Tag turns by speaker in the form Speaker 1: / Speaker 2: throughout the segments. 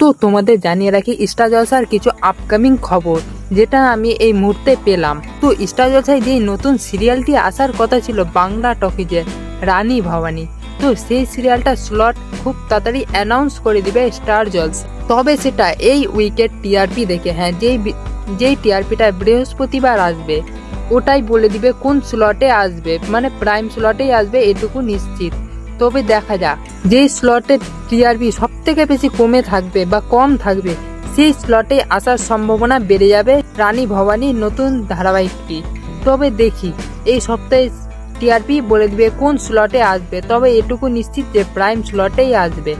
Speaker 1: তো তোমাদের জানিয়ে রাখি স্টার জলসার কিছু আপকামিং খবর, যেটা আমি এই মুহূর্তে পেলাম। তো স্টার জলসায় যেই নতুন সিরিয়ালটি আসার কথা ছিল বাংলা টকিজে রানী ভবানী, তো সেই সিরিয়ালটা স্লট খুব তাড়াতাড়ি অ্যানাউন্স করে দিবে স্টার জলস তবে সেটা এই উইকেট টিআরপি দেখে হ্যাঁ যেই যেই টিআরপিটা বৃহস্পতিবার আসবে, ওটাই বলে দিবে কোন স্লটে আসবে মানে প্রাইম স্লটেই আসবে, এটুকু নিশ্চিত। তবে দেখা যাক, যেই স্লটে টিআরপি সব থেকে বেশি কমে থাকবে বা কম থাকবে, সেই স্লটে আসার সম্ভাবনা বেড়ে যাবে রানী ভবানীর নতুন ধারাবাহিকটি। তবে দেখি, এই সপ্তাহে টিআরপি বলে দিবে কোন স্লটে আসবে, তবে এটুকু নিশ্চিত যে প্রাইম স্লটেই আসবে।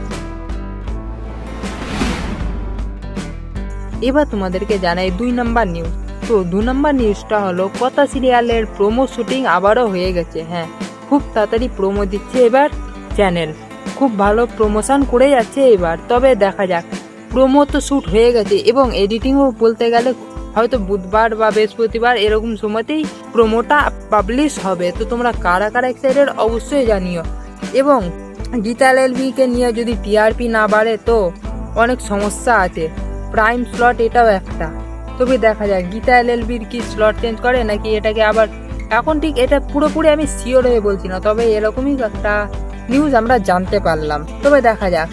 Speaker 1: এবার তোমাদেরকে জানাই দুই নাম্বার নিউজ তো দু নম্বর নিউজটা হলো, কথা সিরিয়ালের প্রোমো শুটিং আবারও হয়ে গেছে হ্যাঁ খুব তাড়াতাড়ি প্রোমো দিচ্ছে এবার চ্যানেল খুব ভালো প্রমোশন করে যাচ্ছে এবার। তবে দেখা যাক। প্রোমো তো শ্যুট হয়ে গেছে এবং এডিটিংও বলতে গেলে হয়তো বুধবার বা বৃহস্পতিবার এরকম সময়তেই প্রোমোটা পাবলিশ হবে। তো তোমরা কারা কারা এক্সাইটেড অবশ্যই জানিও। এবং গীতা এলবিকে নিয়ে যদি টিআরপি না বাড়ে তো অনেক সমস্যা আছে। প্রাইম স্লট এটাও একটা। তবে দেখা যাক গীতা এলএলবির কি স্লট চেঞ্জ করে নাকি এটাকে আবার এখন ঠিক এটা পুরোপুরি আমি শিওর হয়ে বলছি না, তবে এরকমই একটা নিউজ আমরা জানতে পারলাম। তবে দেখা যাক।